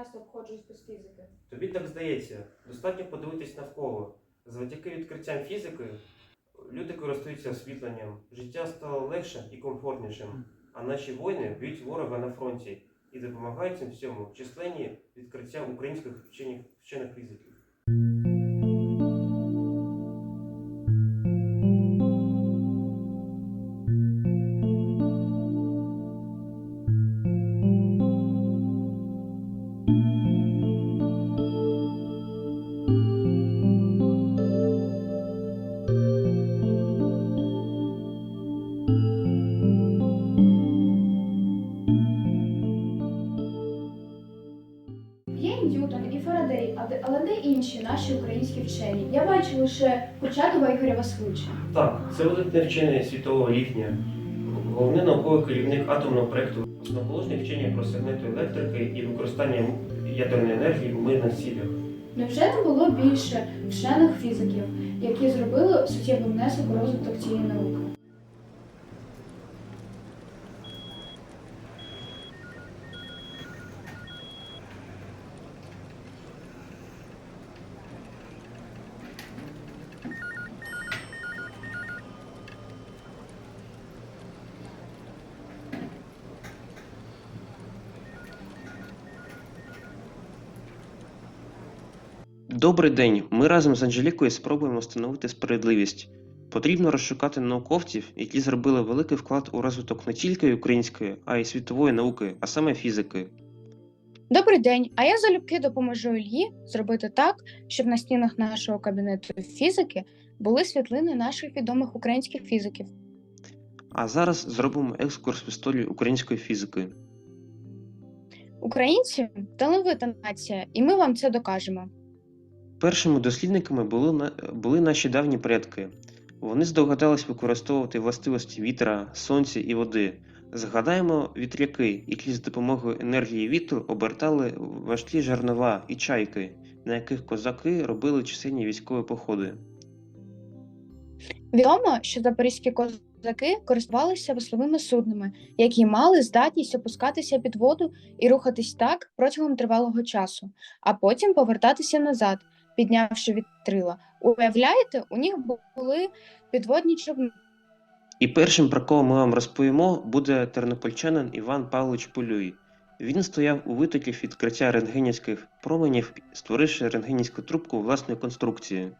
гаразд обходжусь без фізики. Тобі так здається, достатньо подивитись навколо. Завдяки відкриттям фізики люди користуються освітленням, життя стало легшим і комфортнішим, а наші воїни б'ють ворога на фронті і допомагають цим всьому численні відкриття українських вчених, вчених фізиків. Лише Ігоря Васильовича. Так, це видатний вчений світового рівня, головний науковий керівник атомного проєкту, основоположний вчення про сегменти електрики і використання ядерної енергії у мирних цілях. Невже не було більше вчених фізиків, які зробили суттєвий внесок у розвиток цієї науки? Добрий день. Ми разом з Анжелікою спробуємо встановити справедливість. Потрібно розшукати науковців, які зробили великий вклад у розвиток не тільки української, а й світової науки, а саме фізики. Добрий день. А я залюбки допоможу Ільї зробити так, щоб на стінах нашого кабінету фізики були світлини наших відомих українських фізиків. А зараз зробимо екскурс в історію української фізики. Українці талановита нація, і ми вам це докажемо. Першими дослідниками були, були наші давні предки. Вони здогадались використовувати властивості вітра, сонця і води. Згадаємо вітряки, які з допомогою енергії вітру обертали важкі жернова і чайки, на яких козаки робили чисельні військові походи. Відомо, що запорізькі козаки користувалися весловими суднами, які мали здатність опускатися під воду і рухатись так протягом тривалого часу, а потім повертатися назад, піднявши вітрила. Уявляєте, у них були підводні човни. І першим, про кого ми вам розповімо, буде тернопольчанин Іван Павлович Полюй. Він стояв у витоків відкриття рентгенівських променів, створивши рентгенівську трубку власної конструкції.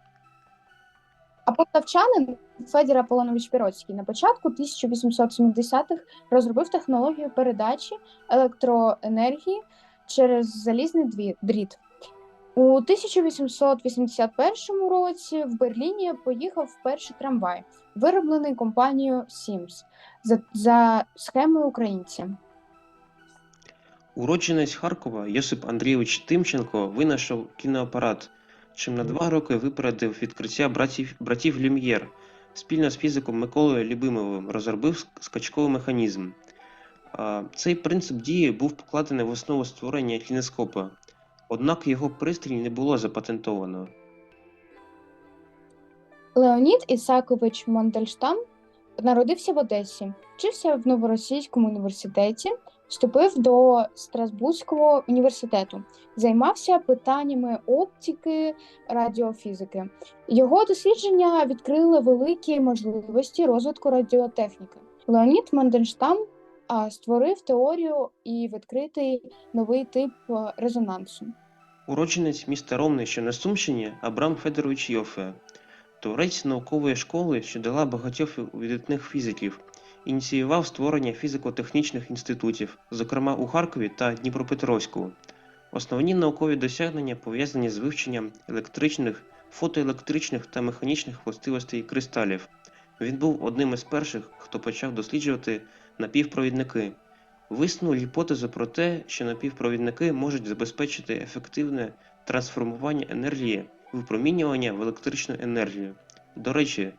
А полтавчанин Федір Аполлонович Піроцький на початку 1870-х розробив технологію передачі електроенергії через залізний дріт. У 1881 році в Берліні поїхав перший трамвай, вироблений компанією Siemens за, за схемою українця. Уродженець Харкова Йосип Андрійович Тимченко винайшов кіноапарат, чим на два роки випередив відкриття братів, братів Люм'єр. Спільно з фізиком Миколою Любимовим розробив скачковий механізм. Цей принцип дії був покладений в основу створення кінескопа, однак його пристрій не було запатентовано. Леонід Ісакович Мандельштам народився в Одесі, вчився в Новоросійському університеті, вступив до Страсбурзького університету, займався питаннями оптики, радіофізики. Його дослідження відкрили великі можливості розвитку радіотехніки. Леонід Мандельштам створив теорію і відкритий новий тип е, резонансу. Уродженець міста Ромни, що на Сумщині, Абрам Федорович Йофе, творець наукової школи, що дала багатьох видатних фізиків, ініціював створення фізико-технічних інститутів, зокрема у Харкові та Дніпропетровську. Основні наукові досягнення пов'язані з вивченням електричних, фотоелектричних та механічних властивостей кристалів. Він був одним із перших, хто почав досліджувати напівпровідники. Висунув гіпотезу про те, що напівпровідники можуть забезпечити ефективне трансформування енергії випромінювання в електричну енергію. До речі,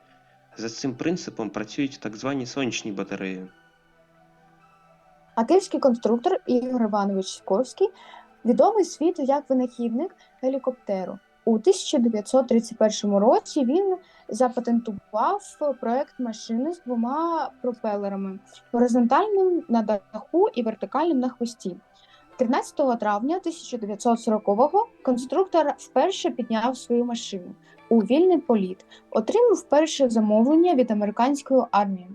за цим принципом працюють так звані сонячні батареї. А київський конструктор Ігор Іванович Сікорський відомий світу як винахідник гелікоптеру. У 1931 році він запатентував проект машини з двома пропелерами горизонтальним на даху і вертикальним на хвості. 13 травня 1940-го конструктор вперше підняв свою машину у вільний політ, отримав перше замовлення від американської армії.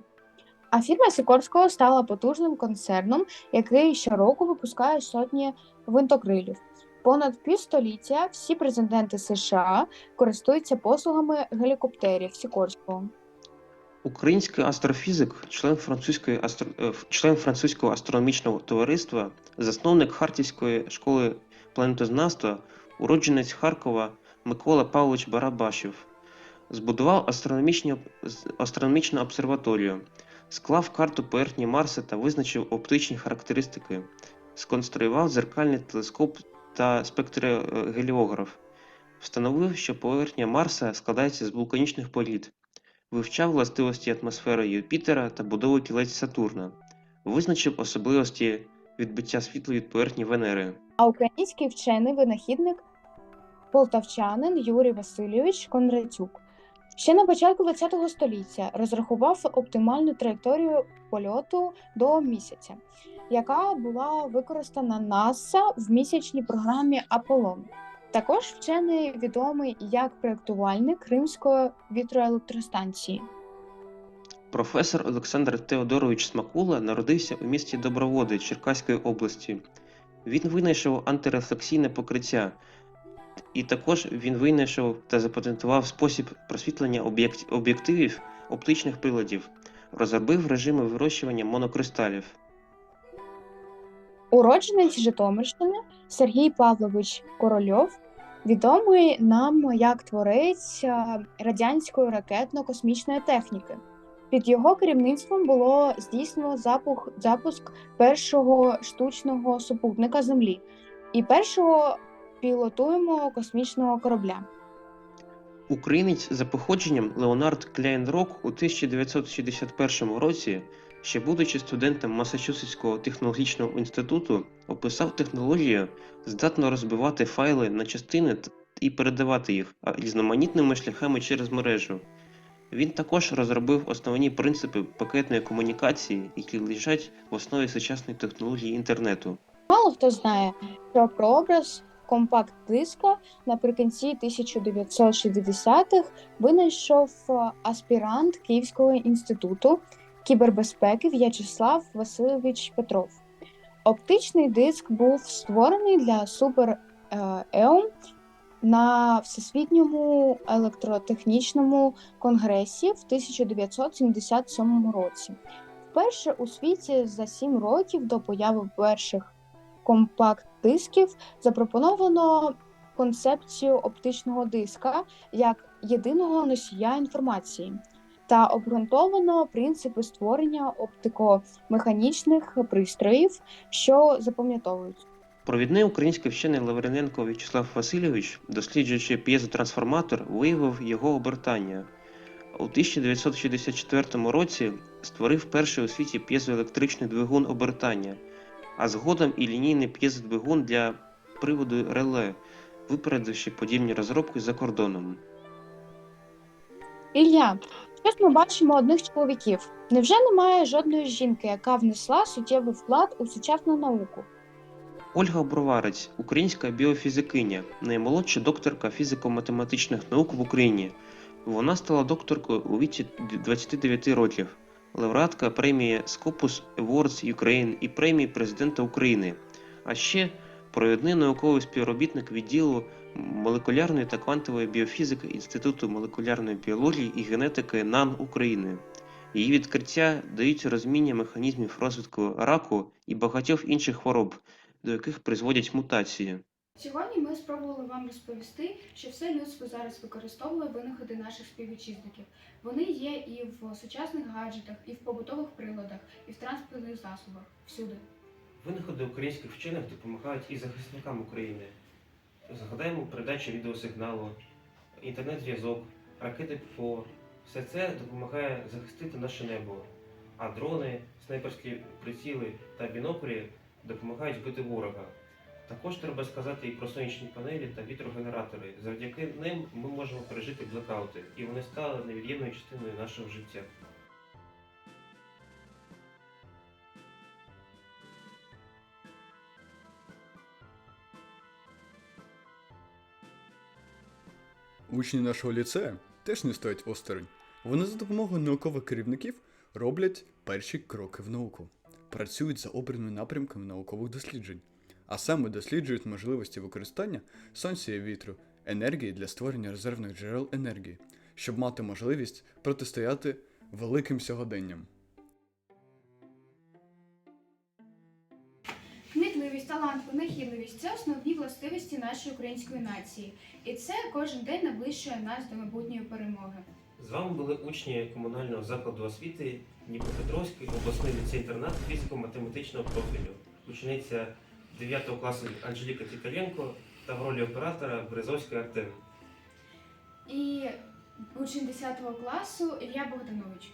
А фірма Сікорського стала потужним концерном, який щороку випускає сотні гвинтокрилів. Понад півстоліття всі президенти США користуються послугами гелікоптерів Сікорського. Український астрофізик, член французької астро... е, член французького астрономічного товариства, засновник Харківської школи планетознавства, уродженець Харкова Микола Павлович Барабашев. Збудував астрономічні... астрономічну обсерваторію, склав карту поверхні Марса та визначив оптичні характеристики, сконструював дзеркальний телескоп та спектрогеліограф, встановив, що поверхня Марса складається з вулканічних порід, вивчав властивості атмосфери Юпітера та будову кілець Сатурна, визначив особливості відбиття світла від поверхні Венери. А український вчений винахідник полтавчанин Юрій Васильович Кондратюк ще на початку ХХ століття розрахував оптимальну траєкторію польоту до місяця, яка була використана НАСА в місячній програмі Аполлон. Також вчений відомий як проєктувальник Кримської вітроелектростанції. Професор Олександр Теодорович Смакула народився у місті Доброводи Черкаської області. Він винайшов антирефлексійне покриття, і також він винайшов та запатентував спосіб просвітлення об'єктивів оптичних приладів, розробив режими вирощування монокристалів. Уродженець Житомирщини Сергій Павлович Корольов, відомий нам як творець е, радянської ракетно-космічної техніки. Під його керівництвом було здійснено запух, запуск першого штучного супутника Землі і першого пілотуємого космічного корабля. Українець за походженням Леонард Кляйнрок у 1961 році, ще будучи студентом Масачусетського технологічного інституту, описав технологію, здатну розбивати файли на частини і передавати їх різноманітними шляхами через мережу. Він також розробив основні принципи пакетної комунікації, які лежать в основі сучасної технології інтернету. Мало хто знає, що прообраз компакт-диска наприкінці 1960-х винайшов е, аспірант Київського інституту кібербезпеки В'ячеслав Васильович Петров. Оптичний диск був створений для Супер е, на Всесвітньому електротехнічному конгресі в 1977 році. Вперше у світі за сім років до появи перших компакт-дисків запропоновано концепцію оптичного диска як єдиного носія інформації та обґрунтовано принципи створення оптико-механічних пристроїв, що запам'ятовують. Провідний український вчений Лавриненко В'ячеслав Васильович, досліджуючи п'єзотрансформатор, виявив його обертання. У 1964 році створив перший у світі п'єзоелектричний двигун обертання, а згодом і лінійний п'єзодвигун для приводу реле, випередивши подібні розробки за кордоном. Ілля, щось ми бачимо одних чоловіків. Невже немає жодної жінки, яка внесла суттєвий вклад у сучасну науку? Ольга Броварець, українська біофізикиня, наймолодша докторка фізико-математичних наук в Україні. Вона стала докторкою у віці 29 років, лауреатка премії Scopus Awards Ukraine і премії президента України, а ще провідний науковий співробітник відділу молекулярної та квантової біофізики Інституту молекулярної біології і генетики НАН України. Її відкриття дають розуміння механізмів розвитку раку і багатьох інших хвороб, до яких призводять мутації. Сьогодні ми спробували вам розповісти, що все людство зараз використовує винаходи наших співвітчизників. Вони є і в сучасних гаджетах, і в побутових приладах, і в транспортних засобах. Всюди. Винаходи українських вчених допомагають і захисникам України. Згадаємо передачу відеосигналу, інтернет-зв'язок, ракети ППО. Все це допомагає захистити наше небо. А дрони, снайперські приціли та біноклі допомагають бити ворога. Також треба сказати і про сонячні панелі та вітрогенератори. Завдяки ним ми можемо пережити блекаути, і вони стали невід'ємною частиною нашого життя. Учні нашого ліцею теж не стоять осторонь. Вони за допомогою наукових керівників роблять перші кроки в науку, працюють за обраними напрямками наукових досліджень, а саме досліджують можливості використання сонця і вітру, енергії для створення резервних джерел енергії, щоб мати можливість протистояти великим сьогоденням. Кмітливість, талант, винахідливість це основні властивості нашої української нації, і це кожен день наближує нас до майбутньої перемоги. З вами були учні комунального закладу освіти Дніпропетровський обласний ліцей-інтернат фізико-математичного профілю, учениця 9 класу Анжеліка Тітаренко та в ролі оператора Березовський Артем. І учень 10 класу Ілля Богданович.